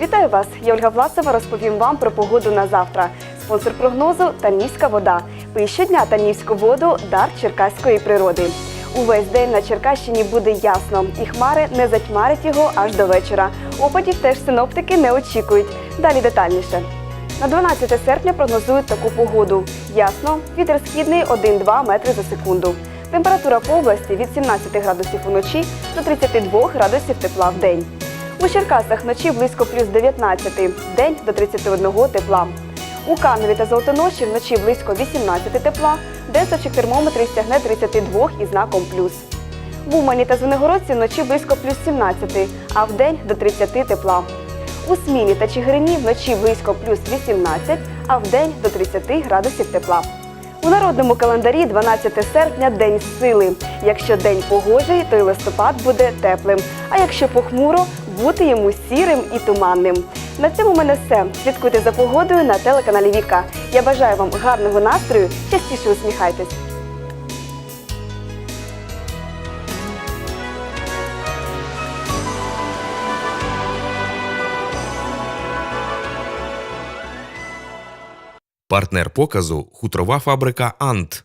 Вітаю вас! Я Ольга Власова. Розповім вам про погоду на завтра. Спонсор прогнозу Танівська вода. Пий щодня Танівську воду дар черкаської природи. Увесь день на Черкащині буде ясно, і хмари не затьмарять його аж до вечора. Опадів теж синоптики не очікують. Далі детальніше. На 12 серпня прогнозують таку погоду. Ясно, вітер східний 1-2 метри за секунду. Температура по області від 17 градусів уночі до 32 градусів тепла в день. У Черкасах вночі близько плюс 19, день до 31 тепла. У Канові та Золотоноші вночі близько 18 тепла, де сочок термометрів стягне 32 із знаком плюс. В Умані та Звенигородці вночі близько плюс 17, а в день до 30 тепла. У Смілі та Чигирині вночі близько плюс 18, а в день до 30 градусів тепла. У народному календарі 12 серпня день сили. Якщо день погожий, то й листопад буде теплим. А якщо похмуро, бути йому сірим і туманним. На цьому в мене все. Слідкуйте за погодою на телеканалі Віка. Я бажаю вам гарного настрою, частіше усміхайтесь. Партнер показу хутрова фабрика Ант.